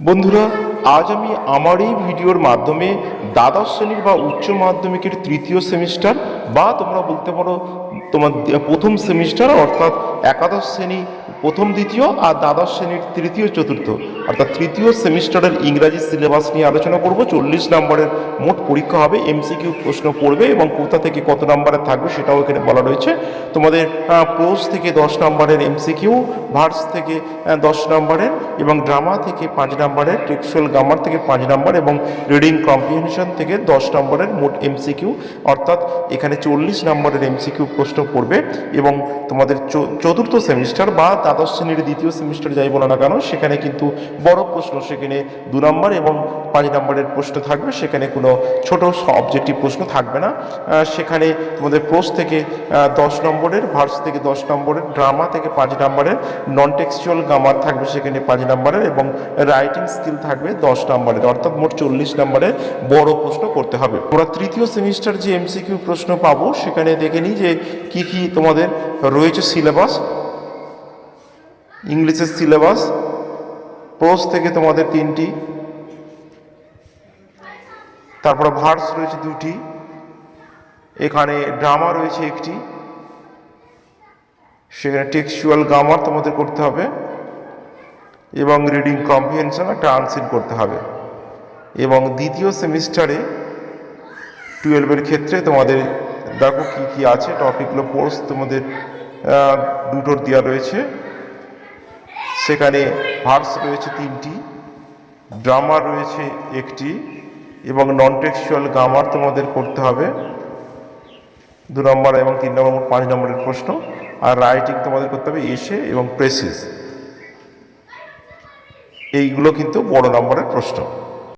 বন্ধুরা, আজ আমি আমার এই ভিডিওর মাধ্যমে দ্বাদশ শ্রেণির বা উচ্চ মাধ্যমিকের তৃতীয় সেমিস্টার বা তোমরা বলতে পারো তোমার প্রথম সেমিস্টার, অর্থাৎ একাদশ শ্রেণি, প্রথম, দ্বিতীয় আর দ্বাদশ শ্রেণির তৃতীয়, চতুর্থ। অর্থাৎ তৃতীয় সেমিস্টারের ইংরাজি সিলেবাস নিয়ে আলোচনা করব। চল্লিশ নম্বরের মোট পরীক্ষা হবে, এমসিকিউ প্রশ্ন পড়বে এবং কোথা থেকে কত নম্বরের থাকবে সেটাও এখানে বলা রয়েছে। তোমাদের প্রোজ থেকে দশ নম্বরের এমসিকিউ ভার্স থেকে দশ নম্বরের এবং ড্রামা থেকে পাঁচ নম্বরের টেক্সুয়াল গ্রামার থেকে পাঁচ নম্বর এবং রিডিং কম্প্রিহেনশন থেকে দশ নম্বরের মোট এমসিকিউ অর্থাৎ এখানে চল্লিশ নম্বরের এমসিকিউ প্রশ্ন পড়বে এবং তোমাদের চতুর্থ সেমিস্টার বা দ্বাদশ শ্রেণির দ্বিতীয় সেমিস্টার যাই বলো না কেন, সেখানে কিন্তু বড় প্রশ্ন, সেখানে দু নম্বর এবং পাঁচ নম্বরের প্রশ্ন থাকবে, সেখানে কোনো ছোট অবজেক্টিভ প্রশ্ন থাকবে না। সেখানে তোমাদের প্রোস থেকে দশ নম্বরের, ভার্স থেকে দশ নম্বরের, ড্রামা থেকে পাঁচ নম্বরের নন টেক্সচুয়াল গ্রামার থাকবে সেখানে পাঁচ নম্বরের এবং রাইটিং স্কিল থাকবে দশ নম্বরের। অর্থাৎ মোট চল্লিশ নম্বরের বড় প্রশ্ন করতে হবে। তোমরা তৃতীয় সেমিস্টার যে এমসিকিউ প্রশ্ন পাবো, সেখানে দেখে নিই যে কি কি তোমাদের রয়েছে সিলেবাস ইংলিশের সিলেবাস প্রোস থেকে তোমাদের তিনটি। তারপরে ভার্স রয়েছে দুটি। এখানে ড্রামা রয়েছে একটি। সেখানে টেক্সচুয়াল গ্রামার তোমাদের করতে হবে এবং রিডিং কম্প্রিহেনশন একটা আনসিন করতে হবে। এবং দ্বিতীয় সেমিস্টারে টুয়েলভের ক্ষেত্রে তোমাদের দেখো কি কি আছে টপিকগুলো কোর্স তোমাদের দুটোর দেওয়া রয়েছে। সেখানে ভার্স রয়েছে তিনটি ড্রামা রয়েছে একটি, এবং নন টেক্সচুয়াল গ্রামার তোমাদের করতে হবে। দু নম্বর এবং তিন নম্বর পাঁচ নম্বরের প্রশ্ন। আর রাইটিং তোমাদের করতে হবে এসে এবং প্রেসিস এইগুলো কিন্তু বড় নম্বরের প্রশ্ন।